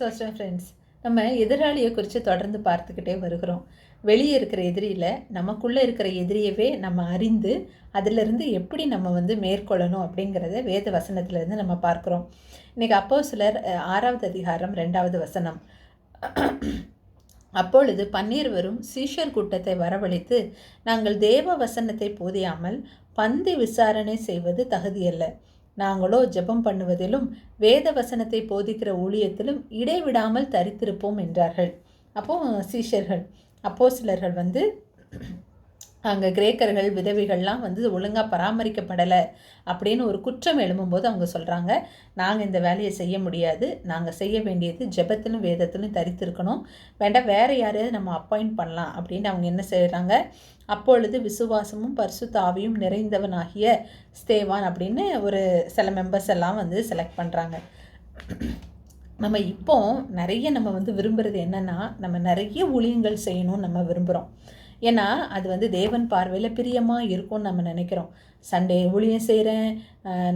சோஸ்டம் friends. நம்ம எதிராளியை குறித்து தொடர்ந்து பார்த்துக்கிட்டே வருகிறோம். வெளியே இருக்கிற எதிரியில் நமக்குள்ளே இருக்கிற எதிரியவே நம்ம அறிந்து அதிலிருந்து எப்படி நம்ம வந்து மேற்கொள்ளணும் அப்படிங்கிறத வேத வசனத்திலேருந்து நம்ம பார்க்குறோம். இன்றைக்கி அப்போ சிலர் ஆறாவது அதிகாரம் ரெண்டாவது வசனம். அப்பொழுது பன்னீர்வரும் சீஷர் கூட்டத்தை வரவழைத்து நாங்கள் தேவ வசனத்தை போதியாமல் பந்தி விசாரணை செய்வது தகுதியல்ல. நாங்களோ ஜெபம் பண்ணுவதிலும் வேத வசனத்தை போதிக்கிற ஊழியத்திலும் இடைவிடாமல் தரித்திருப்போம் என்றார்கள். அப்போ சீஷர்கள் அப்போ சிலர்கள் வந்து அங்கே கிரேக்கர்கள் விதவைகள்லாம் வந்து ஒழுங்காக பராமரிக்கப்படலை அப்படின்னு ஒரு குற்றம் எழும்பும்போது அவங்க சொல்கிறாங்க நாங்கள் இந்த வேலையை செய்ய முடியாது. நாங்கள் செய்ய வேண்டியது ஜெபத்திலும் வேதத்திலும் தரித்திருக்கணும். வேண்டாம் வேறு யாரையாவது நம்ம அப்பாயிண்ட் பண்ணலாம். அப்படின்னு அவங்க என்ன செய்கிறாங்க அப்பொழுது விசுவாசமும் பரிசுத்த ஆவியும் நிறைந்தவனாகிய ஸ்தேவான் அப்படின்னு ஒரு சில மெம்பர்ஸ் எல்லாம் வந்து செலக்ட் பண்ணுறாங்க நம்ம இப்போ நிறைய நம்ம வந்து விரும்புகிறது என்னென்னா நம்ம நிறைய ஊழியங்கள் செய்யணும்னு நம்ம விரும்புகிறோம் ஏன்னா அது வந்து தேவன் பார்வையில் பிரியமாக இருக்கும்னு நம்ம நினைக்கிறோம். சண்டே ஊழியம் செய்கிறேன்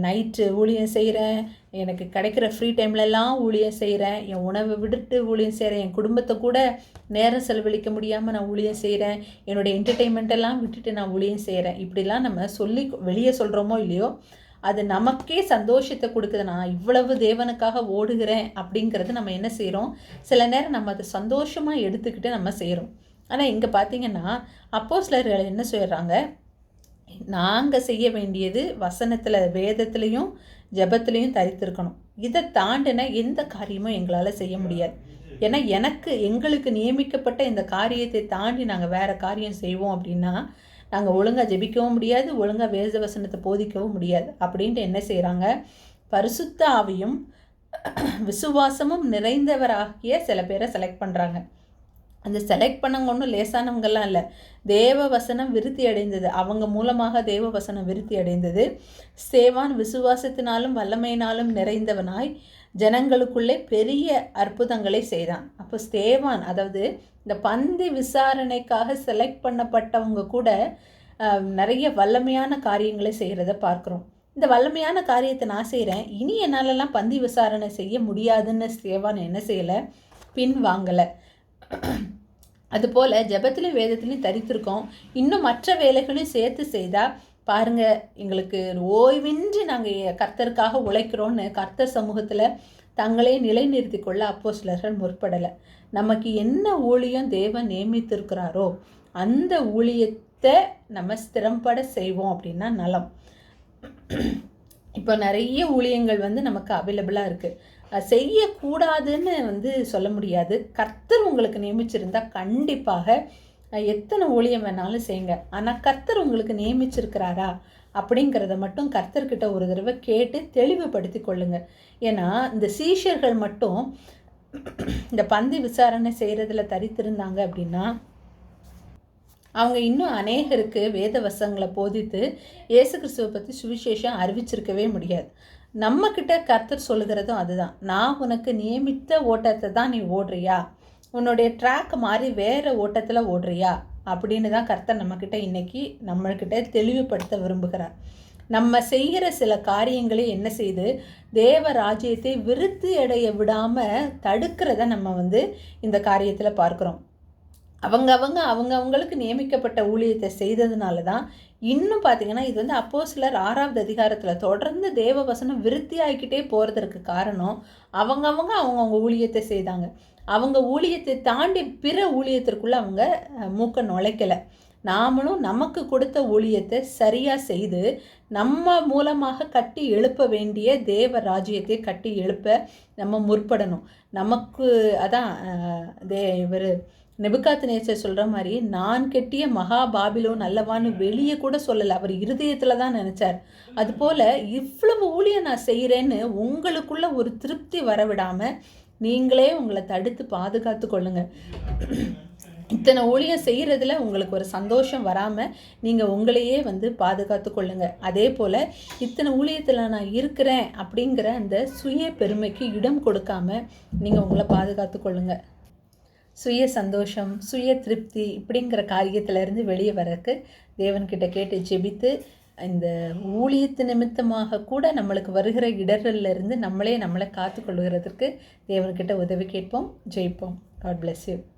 நைட்டு ஊழியம் செய்கிறேன் எனக்கு கிடைக்கிற ஃப்ரீ டைம்லலாம் ஊழியம் செய்கிறேன் என் உணவை விட்டுட்டு ஊழியம் செய்கிறேன் என் குடும்பத்தை கூட நேரம் செலவழிக்க முடியாமல் நான் ஊழியம் செய்கிறேன் என்னுடைய என்டர்டெயின்மெண்ட்டெல்லாம் விட்டுட்டு நான் ஊழியம் செய்கிறேன் இப்படிலாம் நம்ம சொல்லி வெளியே சொல்கிறோமோ இல்லையோ அது நமக்கே சந்தோஷத்தை கொடுக்குது. நான் இவ்வளவு தேவனுக்காக ஓடுகிறேன் அப்படிங்கிறது நம்ம என்ன செய்கிறோம் சில நேரம் நம்ம அதை சந்தோஷமாக எடுத்துக்கிட்டு நம்ம செய்கிறோம் ஆனால் இங்கே பார்த்தீங்கன்னா அப்போஸ்லர்கள் என்ன சொல்கிறாங்க நாங்கள் செய்ய வேண்டியது வசனத்தில் வேதத்துலேயும் ஜெபத்துலேயும் தரித்திருக்கணும். இதை தாண்டின எந்த காரியமும் எங்களால் செய்ய முடியாது. ஏன்னா எனக்கு எங்களுக்கு நியமிக்கப்பட்ட இந்த காரியத்தை தாண்டி நாங்கள் வேறு காரியம் செய்வோம் அப்படின்னா நாங்கள் ஒழுங்காக ஜெபிக்கவும் முடியாது ஒழுங்காக வேத வசனத்தை போதிக்கவும் முடியாது. அப்படின்ட்டு என்ன செய்கிறாங்க பரிசுத்த ஆவியும் விசுவாசமும் நிறைந்தவராகிய சில பேரை செலக்ட் பண்ணுறாங்க அந்த செலக்ட் பண்ணவங்க ஒன்றும் லேசானவங்கெல்லாம் இல்லை. தேவ வசனம் விருத்தி அடைந்தது. அவங்க மூலமாக தேவ வசனம் விருத்தி அடைந்தது. சேவான் விசுவாசத்தினாலும் வல்லமையினாலும் நிறைந்தவனாய் ஜனங்களுக்குள்ளே பெரிய அற்புதங்களை செய்தான். அப்போ ஸ்தேவான் அதாவது இந்த பந்தி விசாரணைக்காக செலக்ட் பண்ணப்பட்டவங்க கூட நிறைய வல்லமையான காரியங்களை செய்கிறத பார்க்குறோம். இந்த வல்லமையான காரியத்தை நான் செய்கிறேன் இனி என்னாலலாம் பந்தி விசாரணை செய்ய முடியாதுன்னு ஸ்தேவான் என்ன செய்யலை? பின் வாங்கலை அதுபோல் ஜெபத்திலையும் வேதத்திலையும் தரித்திருக்கோம். இன்னும் மற்ற வேலைகளையும் சேர்த்து செய்தால் பாருங்கள் எங்களுக்கு ஓய்வின்றி நாங்கள் கர்த்தருக்காக உழைக்கிறோன்னு கர்த்தர் சமூகத்தில் தங்களே நிலைநிறுத்தி கொள்ள அப்போ சிலர்கள் முற்படலை. நமக்கு என்ன ஊழியம் தேவன் நியமித்திருக்கிறாரோ அந்த ஊழியத்தை நம்ம ஸ்திரம்பட செய்வோம் அப்படின்னா நலம். இப்போ நிறைய ஊழியங்கள் வந்து நமக்கு அவைலபிளாக இருக்குது செய்யக்கூடாதுன்னு வந்து சொல்ல முடியாது. கர்த்தர் உங்களுக்கு நியமிச்சிருந்தா கண்டிப்பாக எத்தனை ஊழியம் வேணாலும் செய்யுங்க. ஆனால் கர்த்தர் உங்களுக்கு நியமிச்சிருக்கிறாரா அப்படிங்கிறத மட்டும் கர்த்தர்கிட்ட ஒரு தடவை கேட்டு தெளிவுபடுத்தி கொள்ளுங்க. ஏன்னா இந்த சீஷர்கள் மட்டும் இந்த பந்தி விசாரணை செய்கிறதுல தரித்திருந்தாங்க அப்படின்னா அவங்க இன்னும் அநேகருக்கு வேத வசங்களை போதித்து இயேசு கிறிஸ்துவை பற்றி சுவிசேஷம் அறிவிச்சிருக்கவே முடியாது. நம்மக்கிட்ட கர்த்தர் சொல்லுகிறதும் அதுதான். நான் உனக்கு நியமித்த ஓட்டத்தை தான் நீ ஓடுறியா? உன்னுடைய ட்ராக் மாதிரி வேறு ஓட்டத்தில் ஓடுறியா? அப்படின்னு தான் கர்த்தர் நம்மக்கிட்ட இன்னைக்கு நம்மக்கிட்ட தெளிவுபடுத்த விரும்புகிறார். நம்ம செய்கிற சில காரியங்களே என்ன செய்து தேவ ராஜ்யத்தை விருத்து எடைய விடாமல் தடுக்கிறத நம்ம வந்து இந்த காரியத்தில் பார்க்குறோம். அவங்க அவங்க அவங்க அவங்களுக்கு நியமிக்கப்பட்ட ஊழியத்தை செய்ததுனால தான் இன்னும் பார்த்தீங்கன்னா இது வந்து அப்போ சிலர் ஆறாவது அதிகாரத்தில் தொடர்ந்து தேவ வசனம் விருத்தி ஆகிக்கிட்டே போகிறதற்கு காரணம் அவங்கவங்க அவங்கவுங்க ஊழியத்தை செய்தாங்க. அவங்க ஊழியத்தை தாண்டி பிற ஊழியத்திற்குள்ளே அவங்க மூக்க நுழைக்கலை. நாமளும் நமக்கு கொடுத்த ஊழியத்தை சரியாக செய்து நம்ம மூலமாக கட்டி எழுப்ப வேண்டிய தேவ ராஜ்யத்தை கட்டி எழுப்ப நம்ம முற்படணும். நமக்கு அதான் தே இவர் நெபுகாத்து நேச்சர் சொல்கிற மாதிரி நான் கெட்டிய மகா பாபிலோன் அல்லவான்னு வெளியே கூட சொல்லலை. அவர் இருதயத்தில் தான் நினச்சார். அதுபோல் இவ்வளவு ஊழியம் நான் செய்கிறேன்னு உங்களுக்குள்ள ஒரு திருப்தி வரவிடாமல் நீங்களே உங்களை தடுத்து பாதுகாத்து கொள்ளுங்க. இத்தனை ஊழியம் செய்கிறதுல உங்களுக்கு ஒரு சந்தோஷம் வராமல் நீங்கள் உங்களையே வந்து பாதுகாத்து கொள்ளுங்க. அதே போல் இத்தனை ஊழியத்தில் நான் இருக்கிறேன் அப்படிங்கிற அந்த சுய பெருமைக்கு இடம் கொடுக்காம நீங்கள் உங்களை பாதுகாத்து கொள்ளுங்கள் சுய சந்தோஷம் சுய திருப்தி இப்படிங்கிற காரியத்திலேருந்து வெளியே வரக்கு தேவன்கிட்ட கேட்டு ஜெபித்து இந்த ஊழியத்து நிமித்தமாக கூட நம்மளுக்கு வருகிற இடர்களில் இருந்து நம்மளே நம்மளை காத்துக்கொள்கிறதற்கு தேவன்கிட்ட உதவி கேட்போம் ஜெயிப்போம். God bless you